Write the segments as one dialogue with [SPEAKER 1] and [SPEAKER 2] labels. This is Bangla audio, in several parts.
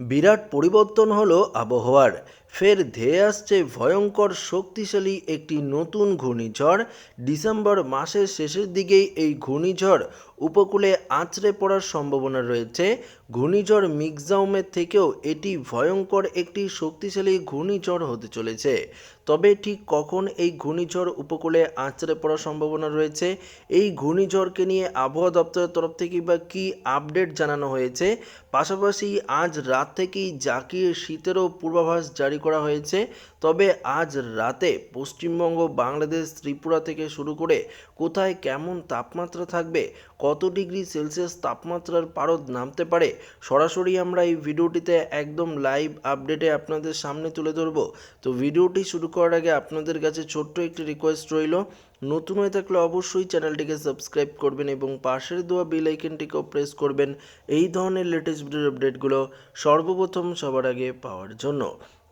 [SPEAKER 1] বিরাট পরিবর্তন হলো আবহাওয়ার। ফের ধেয়ে আসছে ভয়ঙ্কর শক্তিশালী একটি নতুন ঘূর্ণিঝড়। ডিসেম্বর মাসের শেষের দিকেই এই ঘূর্ণিঝড় উপকূলে আছড়ে পড়ার সম্ভাবনা রয়েছে। ঘূর্ণিঝড় মিগজাউমের থেকেও এটি ভয়ঙ্কর একটি শক্তিশালী ঘূর্ণিঝড় হতে চলেছে। তবে ঠিক কখন এই ঘূর্ণিঝড় উপকূলে আছড়ে পড়ার সম্ভাবনা রয়েছে, এই ঘূর্ণিঝড়কে নিয়ে আবহাওয়া দপ্তরের তরফ থেকে বা কী আপডেট জানানো হয়েছে? পাশাপাশি আজ রাত থেকেই জাকির শীতেরও পূর্বাভাস জারি করা হয়েছে। তবে আজ রাতে পশ্চিমবঙ্গ, বাংলাদেশ, ত্রিপুরা থেকে শুরু করে কোথায় কেমন তাপমাত্রা থাকবে, কত ডিগ্রি সেলসিয়াস তাপমাত্রার পারদ নামতে পারে, সরাসরি আমরা এই ভিডিওটিতে একদম লাইভ আপডেটে আপনাদের সামনে তুলে ধরব। তো ভিডিওটি শুরু করার আগে আপনাদের কাছে ছোট্ট একটি রিকোয়েস্ট রইল। নতুন হয়ে থাকলে অবশ্যই চ্যানেলটিকে সাবস্ক্রাইব করবেন এবং পাশের দেওয়া বেল আইকনটিকেও প্রেস করবেন। এই ধরনের লেটেস্ট ভিডিওর আপডেটগুলো সর্বপ্রথম সবার আগে পাওয়ার জন্য।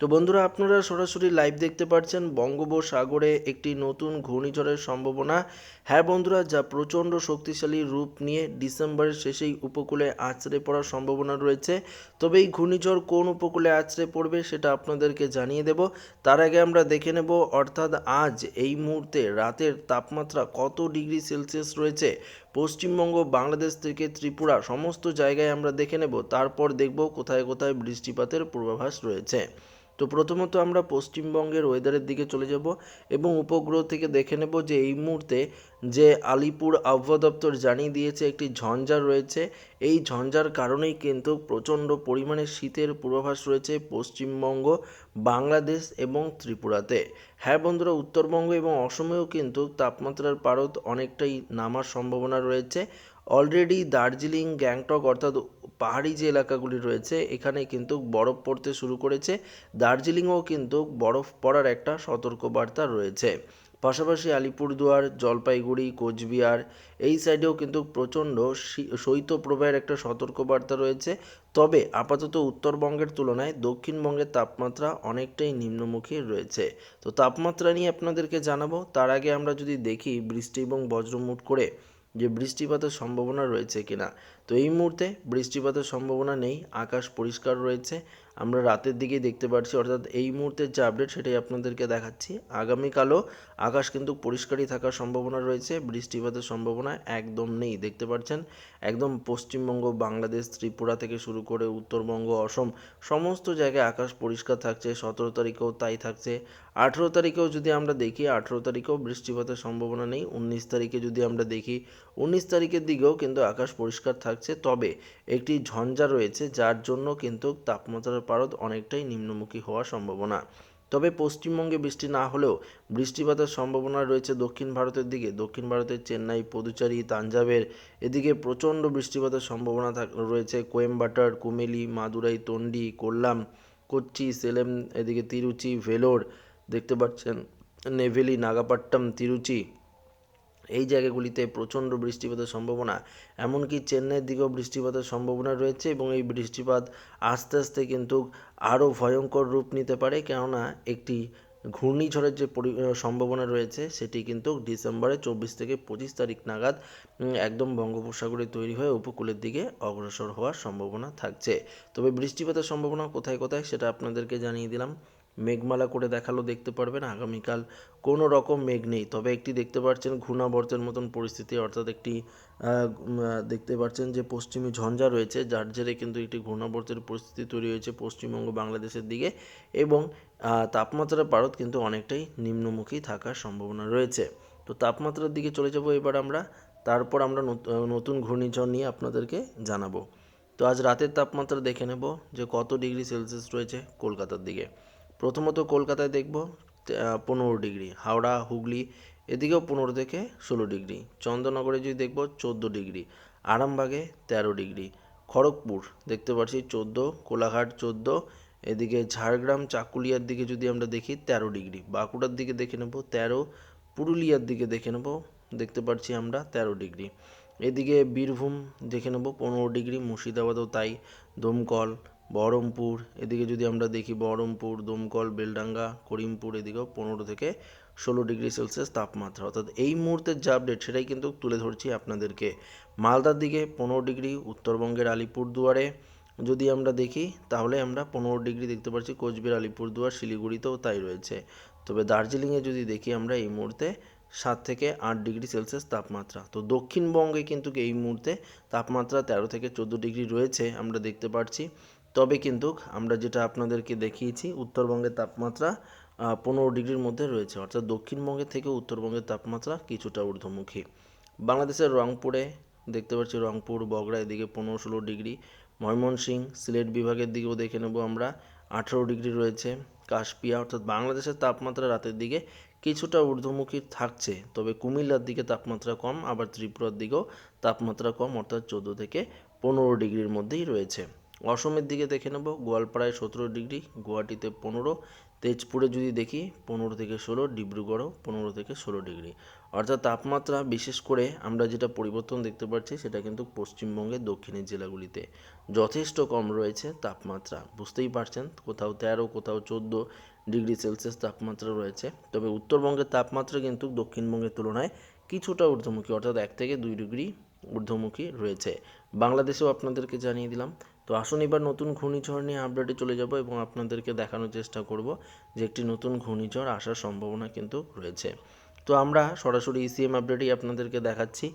[SPEAKER 1] তো বন্ধুরা, আপনারা সরাসরি লাইভ দেখতে পাচ্ছেন বঙ্গোপসাগরে একটি নতুন ঘূর্ণিঝড়ের সম্ভাবনা। হ্যাঁ বন্ধুরা, যা প্রচণ্ড শক্তিশালী রূপ নিয়ে ডিসেম্বরের শেষেই উপকূলে আছড়ে পড়ার সম্ভাবনা রয়েছে। তবে এই ঘূর্ণিঝড় কোন উপকূলে আছড়ে পড়বে সেটা আপনাদেরকে জানিয়ে দেব। তার আগে আমরা দেখে নেব, অর্থাৎ আজ এই মুহূর্তে রাতের তাপমাত্রা কত ডিগ্রি সেলসিয়াস রয়েছে? পশ্চিমবঙ্গ, বাংলাদেশ থেকে ত্রিপুরা, সমস্ত জায়গায় আমরা দেখে নেব। তারপর দেখব কোথায় কোথায় বৃষ্টিপাতের পূর্বাভাস রয়েছে। তো প্রথমত আমরা পশ্চিমবঙ্গের ওয়েদারের দিকে চলে যাব এবং উপগ্রহ থেকে দেখে নেব যে এই মুহূর্তে যে আলিপুর আবহাওয়া দপ্তর জানিয়ে দিয়েছে একটি ঝঞ্ঝা রয়েছে। এই ঝঞ্ঝার কারণেই কিন্তু প্রচণ্ড পরিমাণে শীতের পূর্বাভাস রয়েছে পশ্চিমবঙ্গ, বাংলাদেশ এবং ত্রিপুরাতে। হ্যাঁ বন্ধুরা, উত্তরবঙ্গ এবং অসমেও কিন্তু তাপমাত্রার পারদ অনেকটাই নামার সম্ভাবনা রয়েছে। অলরেডি দার্জিলিং, গ্যাংটক অর্থাৎ পাহাড়ি যে এলাকাগুলি রয়েছে, এখানে কিন্তু বরফ পড়তে শুরু করেছে। দার্জিলিংয়েও কিন্তু বরফ পড়ার একটা সতর্কবার্তা রয়েছে। পাশাপাশি আলিপুরদুয়ার, জলপাইগুড়ি, কোচবিহার, এই সাইডেও কিন্তু প্রচণ্ড শৈত্যপ্রবাহের একটা সতর্কবার্তা রয়েছে। তবে আপাতত উত্তরবঙ্গের তুলনায় দক্ষিণবঙ্গের তাপমাত্রা অনেকটাই নিম্নমুখী রয়েছে। তো তাপমাত্রা নিয়ে আপনাদেরকে জানাব। তার আগে আমরা যদি দেখি বৃষ্টি এবং বজ্রমুট করে যে বৃষ্টিপাতের সম্ভাবনা রয়েছে কিনা। তো এই মুহূর্তে বৃষ্টিপাতের সম্ভাবনা নেই, আকাশ পরিষ্কার রয়েছে, আমরা রাতের দিকেই দেখতে পাচ্ছি, অর্থাৎ এই মুহূর্তের যে আপডেট সেটাই আপনাদেরকে দেখাচ্ছি। আগামীকালও আকাশ কিন্তু পরিষ্কারই থাকার সম্ভাবনা রয়েছে, বৃষ্টিপাতের সম্ভাবনা একদম নেই, দেখতে পাচ্ছেন? একদম পশ্চিমবঙ্গ, বাংলাদেশ, ত্রিপুরা থেকে শুরু করে উত্তরবঙ্গ, অসম, সমস্ত জায়গায় আকাশ পরিষ্কার থাকছে, সতেরো তারিখেও তাই থাকছে। আঠেরো তারিখেও যদি আমরা দেখি, আঠেরো তারিখেও বৃষ্টিপাতের সম্ভাবনা নেই, উনিশ তারিখে যদি আমরা দেখি, উনিশ তারিখের দিকেও কিন্তু আকাশ পরিষ্কার থাকছে। তবে একটি ঝঞ্ঝা রয়েছে, যার জন্য কিন্তু তাপমাত্রার পারদ অনেকটাই নিম্নমুখী হওয়ার সম্ভাবনা। তবে পশ্চিমবঙ্গে বৃষ্টি না হলেও বৃষ্টিপাতের সম্ভাবনা রয়েছে দক্ষিণ ভারতের দিকে। দক্ষিণ ভারতের চেন্নাই, পুদুচেরি তাঞ্জাবের এদিকে প্রচণ্ড বৃষ্টিপাতের সম্ভাবনা রয়েছে। কোয়েম্বাটার কুমেলি মাদুরাই, তন্ডি, কোল্লাম, কোচ্চি, সেলেম, এদিকে তিরুচি, ভেলোর, দেখতে পাচ্ছেন, নেভেলি নাগাপাট্টাম তিরুচি এই জায়গাগুলিতে প্রচণ্ড বৃষ্টিপাতের সম্ভাবনা, এমনকি চেন্নাইয়ের দিকেও বৃষ্টিপাতের সম্ভাবনা রয়েছে এবং এই বৃষ্টিপাত আস্তে আস্তে কিন্তু আরও ভয়ঙ্কর রূপ নিতে পারে, কেননা একটি ঘূর্ণিঝড়ের যে পরি সম্ভাবনা রয়েছে সেটি কিন্তু ডিসেম্বরের চব্বিশ থেকে পঁচিশ তারিখ নাগাদ একদম বঙ্গোপসাগরে তৈরি হয়ে উপকূলের দিকে অগ্রসর হওয়ার সম্ভাবনা থাকছে। তবে বৃষ্টিপাতের সম্ভাবনা কোথায় কোথায় সেটা আপনাদেরকে জানিয়ে দিলাম। মেঘমালা করে দেখাল দেখতে পারবেন আগামীকাল কোনো রকম মেঘ নেই। তবে একটি দেখতে পাচ্ছেন ঘূর্ণাবর্তের মতন পরিস্থিতি অর্থাৎ একটি দেখতে পাচ্ছেন যে পশ্চিমী ঝঞ্ঝা রয়েছে যার জেরে কিন্তু একটি ঘূর্ণাবর্তের পরিস্থিতি তৈরি হয়েছে পশ্চিমবঙ্গ বাংলাদেশের দিকে এবং আহ, তাপমাত্রার পারদ কিন্তু অনেকটাই নিম্নমুখী থাকার সম্ভাবনা রয়েছে। তো তাপমাত্রার দিকে চলে যাব এবার আমরা তারপর আমরা নত- নতুন ঘূর্ণিঝড় নিয়ে আপনাদেরকে জানাব। তো আজ রাতের তাপমাত্রা দেখে নেব যে কত ডিগ্রি সেলসিয়াস রয়েছে কলকাতার দিকে। প্রথমত কলকাতায় দেখব পনেরো ডিগ্রি, হাওড়া, হুগলি, এদিকেও পনেরো থেকে ষোলো ডিগ্রি, চন্দ্রনগরে যদি দেখব চোদ্দ ডিগ্রি, আরামবাগে তেরো ডিগ্রি, খড়গপুর দেখতে পাচ্ছি চোদ্দ, কোলাঘাট চোদ্দ, এদিকে ঝাড়গ্রাম, চাকুলিয়ার দিকে যদি আমরা দেখি তেরো ডিগ্রি, বাঁকুড়ার দিকে দেখে নেব তেরো, পুরুলিয়ার দিকে দেখে নেব, দেখতে পাচ্ছি আমরা তেরো ডিগ্রি, এদিকে বীরভূম দেখে নেব পনেরো ডিগ্রি, মুর্শিদাবাদও তাই, দমকল বহরমপুর, এদিকে যদি আমরা দেখি বহরমপুর, দমকল, বেলডাঙ্গা, করিমপুর, এদিকেও পনেরো থেকে ষোলো ডিগ্রি সেলসিয়াস তাপমাত্রা। অর্থাৎ এই মুহূর্তের যা আপডেট সেটাই কিন্তু তুলে ধরছি আপনাদেরকে। মালদার দিকে পনেরো ডিগ্রি, উত্তরবঙ্গের আলিপুরদুয়ারে যদি আমরা দেখি, তাহলে আমরা পনেরো ডিগ্রি দেখতে পাচ্ছি, কোচবিহার, আলিপুরদুয়ার, শিলিগুড়িতেও তাই রয়েছে। তবে দার্জিলিংয়ে যদি দেখি আমরা এই মুহূর্তে সাত থেকে আট ডিগ্রি সেলসিয়াস তাপমাত্রা। তো দক্ষিণবঙ্গে কিন্তু এই মুহূর্তে তাপমাত্রা তেরো থেকে চোদ্দ ডিগ্রি রয়েছে, আমরা দেখতে পাচ্ছি তবে কিন্তু আমরা যেটা আপনাদেরকে দেখিয়েছি, উত্তরবঙ্গের তাপমাত্রা পনেরো ডিগ্রির মধ্যে রয়েছে, অর্থাৎ দক্ষিণবঙ্গের থেকে উত্তরবঙ্গের তাপমাত্রা কিছুটা ঊর্ধ্বমুখী। বাংলাদেশের রংপুরে দেখতে পাচ্ছি রংপুর, বগড়া, এদিকে পনেরো ষোলো ডিগ্রি। ময়মনসিংহ, সিলেট বিভাগের দিকেও দেখে নেব আমরা, আঠেরো ডিগ্রি রয়েছে। কাশপিয়া, অর্থাৎ বাংলাদেশের তাপমাত্রা রাতের দিকে কিছুটা ঊর্ধ্বমুখী থাকছে, তবে কুমিল্লার দিকে তাপমাত্রা কম, আবার ত্রিপুরার দিকেও তাপমাত্রা কম, অর্থাৎ চোদ্দ থেকে পনেরো ডিগ্রির মধ্যেই রয়েছে। অসমের দিকে দেখে নেব। গোয়ালপাড়ায় সতেরো ডিগ্রি, গুয়াহাটিতে পনেরো, তেজপুরে যদি দেখি পনেরো থেকে ষোলো, ডিব্রুগড়ও পনেরো থেকে ষোলো ডিগ্রি। অর্থাৎ তাপমাত্রা বিশেষ করে আমরা যেটা পরিবর্তন দেখতে পাচ্ছি সেটা কিন্তু পশ্চিমবঙ্গের দক্ষিণের জেলাগুলিতে। যথেষ্ট কম রয়েছে তাপমাত্রা, বুঝতেই পারছেন? কোথাও তেরো, কোথাও চোদ্দ ডিগ্রি সেলসিয়াস তাপমাত্রা রয়েছে। তবে উত্তরবঙ্গের তাপমাত্রা কিন্তু দক্ষিণবঙ্গের তুলনায় কিছুটা ঊর্ধ্বমুখী, অর্থাৎ এক থেকে দুই ডিগ্রি ঊর্ধ্বমুখী রয়েছে। বাংলাদেশেও আপনাদেরকে জানিয়ে দিলাম তো আসুন এবার নতুন ঘূর্ণিঝড় নিয়ে আপডেটে চলে যাব এবং আপনাদেরকে দেখানোর চেষ্টা করব যে একটি নতুন ঘূর্ণিঝড় আসার সম্ভাবনা কিন্তু রয়েছে। তো আমরা সরাসরি ইসিএম আপডেটেই আপনাদেরকে দেখাচ্ছি।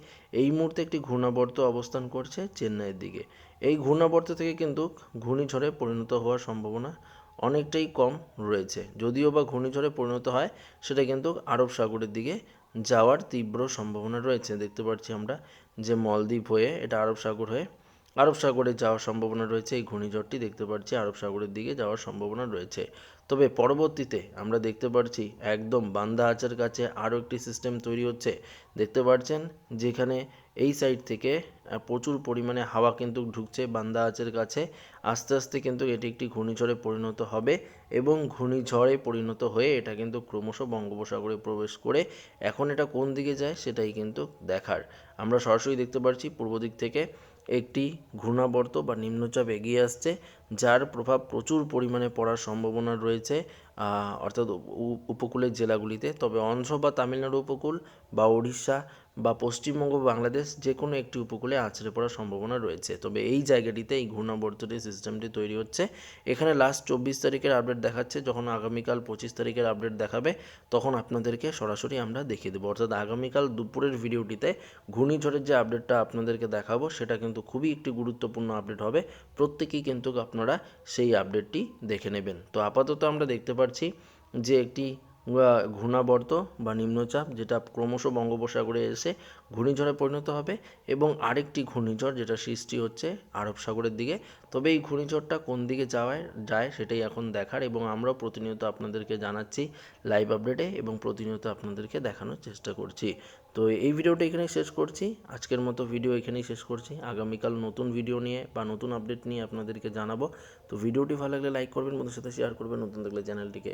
[SPEAKER 1] এই মুহূর্তে একটি ঘূর্ণাবর্ত অবস্থান করছে চেন্নাইয়ের দিকে। এই ঘূর্ণাবর্ত থেকে কিন্তু ঘূর্ণিঝড়ে পরিণত হওয়ার সম্ভাবনা অনেকটাই কম রয়েছে। যদিও বা ঘূর্ণিঝড়ে পরিণত হয়, সেটা কিন্তু আরব সাগরের দিকে যাওয়ার তীব্র সম্ভাবনা রয়েছে। দেখতে পাচ্ছি আমরা যে মলদ্বীপ হয়ে, এটা আরব সাগর হয়ে আরব সাগরে যাওয়ার সম্ভাবনা রয়েছে। এই ঘূর্ণিঝড়টি দেখতে পাচ্ছি আরব সাগরের দিকে যাওয়ার সম্ভাবনা রয়েছে। তবে পরবর্তীতে আমরা দেখতে পাচ্ছি একদম বান্দা আচার কাছে আরও একটি সিস্টেম তৈরি হচ্ছে। দেখতে পাচ্ছেন যেখানে এই সাইড থেকে প্রচুর পরিমাণে হাওয়া কিন্তু ঢুকছে বান্দা আচের কাছে। আস্তে আস্তে কিন্তু এটি একটি ঘূর্ণিঝড়ে পরিণত হবে এবং ঘূর্ণিঝড়ে পরিণত হয়ে এটা কিন্তু ক্রমশ বঙ্গোপসাগরে প্রবেশ করে এখন এটা কোন দিকে যায় সেটাই কিন্তু দেখার। আমরা সরাসরি দেখতে পাচ্ছি পূর্ব দিক থেকে। একটি ঘূর্ণাবর্ত বা নিম্নচাপ এগিয়ে আসছে, যার প্রভাব প্রচুর পরিমাণে পড়ার সম্ভাবনা রয়েছে অর্থাৎ উপকূলের জেলাগুলিতে। তবে অন্ধ্র বা তামিলনাড়ু উপকূল বা উড়িষ্যা বা পশ্চিমবঙ্গ, বাংলাদেশ যে কোনো একটি উপকূলে আছড়ে পড়ার সম্ভাবনা রয়েছে। তবে এই জায়গাটিতে এই ঘূর্ণাবর্তটির সিস্টেমটি তৈরি হচ্ছে। এখানে লাস্ট চব্বিশ তারিখের আপডেট দেখাচ্ছে। যখন আগামীকাল পঁচিশ তারিখের আপডেট দেখাবে, তখন আপনাদেরকে সরাসরি আমরা দেখিয়ে দেবো। অর্থাৎ আগামীকাল দুপুরের ভিডিওটিতে ঘূর্ণিঝড়ের যে আপডেটটা আপনাদেরকে দেখাবো, সেটা কিন্তু খুবই একটি গুরুত্বপূর্ণ আপডেট হবে। প্রত্যেকেই কিন্তু আপনারা সেই আপডেটটি দেখে নেবেন। তো আপাতত আমরা দেখতে পাচ্ছি যে একটি ঘূর্ণাবর্ত বা নিম্নচাপ, যেটা ক্রমশ বঙ্গোপসাগরে এসে ঘূর্ণিঝড়ে পরিণত হবে এবং আরেকটি ঘূর্ণিঝড় যেটা সৃষ্টি হচ্ছে আরব সাগরের দিকে। তবে এই ঘূর্ণিঝড়টা কোন দিকে যাওয়ায়, যায় সেটাই এখন দেখার এবং আমরাও প্রতিনিয়ত আপনাদেরকে জানাচ্ছি লাইভ আপডেটে এবং প্রতিনিয়ত আপনাদেরকে দেখানোর চেষ্টা করছি। তো এই ভিডিওটা এখানেই শেষ করছি। আজকের মতো ভিডিও এখানেই শেষ করছি। আগামীকাল নতুন ভিডিও নিয়ে বা নতুন আপডেট নিয়ে আপনাদেরকে জানাব। তো ভিডিওটি ভালো লাগলে লাইক করবেন, বন্ধুদের সাথে শেয়ার করবেন, নতুন থাকলে চ্যানেলটিকে